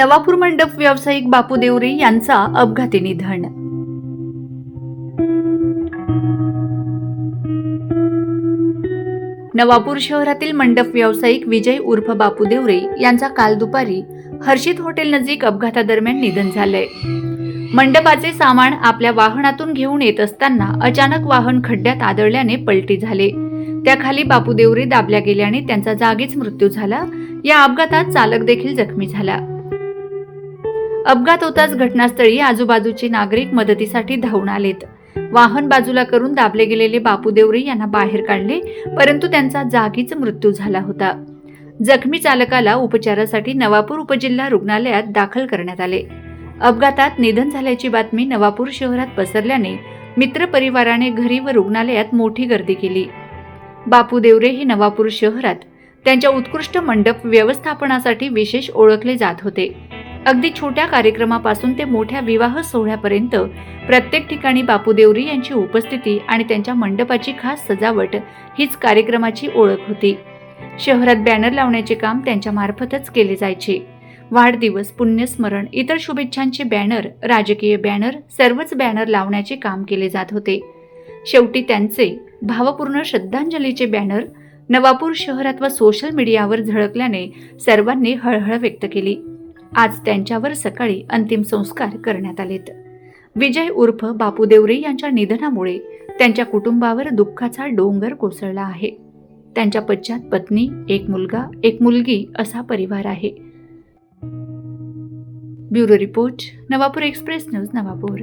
नवापूर मंडप व्यावसायिक बापू देवरे यांचा अपघाती निधन. नवापूर शहरातील मंडप व्यावसायिक विजय उर्फ बापू देवरे यांचा काल दुपारी हर्षित हॉटेल नजीक अपघातादरम्यान निधन झालंय. मंडपाचे सामान आपल्या वाहनातून घेऊन येत असताना अचानक वाहन खड्ड्यात आदळल्याने पलटी झाले. त्याखाली बापू देवरे दाबल्या गेल्याने त्यांचा जागीच मृत्यू झाला. या अपघातात चालक देखील जखमी झाला. अपघात होताच घटनास्थळी आजूबाजूचे नागरिक मदतीसाठी धावून आलेत. वाहन बाजूला करून दाबले गेलेले बापू देवरे यांना बाहेर काढले परंतु त्यांचा जागीच मृत्यू झाला होता. जखमी चालकाला उपचारासाठी नवापूर उपजिल्हा रुग्णालयात दाखल करण्यात आले. अपघातात निधन झाल्याची बातमी नवापूर शहरात पसरल्याने मित्रपरिवाराने घरी व रुग्णालयात मोठी गर्दी केली. बापू देवरे हे नवापूर शहरात त्यांच्या उत्कृष्ट मंडप व्यवस्थापनासाठी विशेष ओळखले जात होते. अगदी छोट्या कार्यक्रमापासून ते मोठ्या विवाह सोहळ्यापर्यंत प्रत्येक ठिकाणी बापू देवरी यांची उपस्थिती आणि त्यांच्या मंडपाची खास सजावट हीच कार्यक्रमाची ओळख होती. शहरात बॅनर लावण्याचे काम त्यांच्या मार्फतच केले जायचे. वाढदिवस पुण्यस्मरण इतर शुभेच्छांचे बॅनर राजकीय बॅनर सर्वच बॅनर लावण्याचे काम केले जात होते. शेवटी त्यांचे भावपूर्ण श्रद्धांजलीचे बॅनर नवापूर शहरात व सोशल मीडियावर झळकल्याने सर्वांनी हळहळ व्यक्त केली. आज त्यांच्यावर सकाळी अंतिम संस्कार करण्यात आलेत. विजय उर्फ बापू देवरे यांच्या निधनामुळे त्यांच्या कुटुंबावर दुःखाचा डोंगर कोसळला आहे. त्यांच्या पश्चात पत्नी एक मुलगा एक मुलगी असा परिवार आहे. Bureau report Navapur express news Navapur.